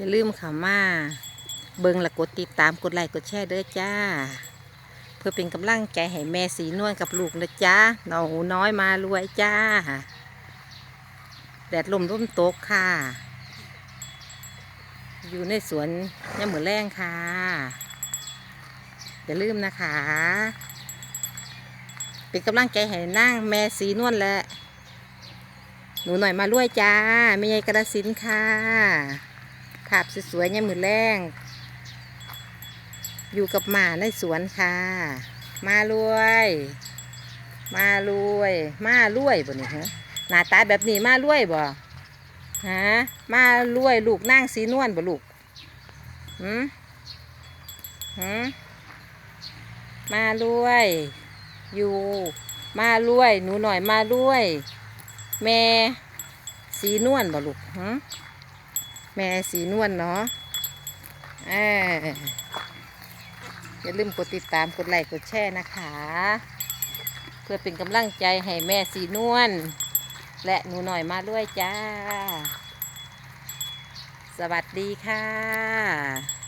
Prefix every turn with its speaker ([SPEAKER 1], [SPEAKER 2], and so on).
[SPEAKER 1] อย่าลืมเข้ามาเบิงและกดติดตามกดไลค์กดแชร์เด้อจ้า เพื่อเป็นกำลังใจให้แม่สีนวลกับลูกนะจ้าน้องหูน้อยมารวยจ้า แดดลมร่มตกค่ะ อยู่ในสวนย่าเหมือแรงค่ะ อย่าลืมนะคะ เป็นกำลังใจให้นั่งแม่สีนวลและหนูหน่อยมารวยจ้าไม่ใช่กระสินค่ะ ภาพสวยๆย่ามือแรงอยู่กับหมาในสวนค่ะ มารวย มารวย มารวยบ่นี่ฮะหน้าตาแบบนี้มารวยบ่ฮะมารวยลูกนั่งสีนวลบ่ลูกหืมหืมมารวย อยู่ มารวย หนูหน่อยมารวย แม่สีนวลบ่ลูกหืม แม่สีนวลเนาะเอออย่าลืมกดติดตามกดไลค์กดแชร์นะคะ เพื่อเป็นกำลังใจให้แม่สีนวลและหนูหน่อยมาด้วยจ้า สวัสดีค่ะ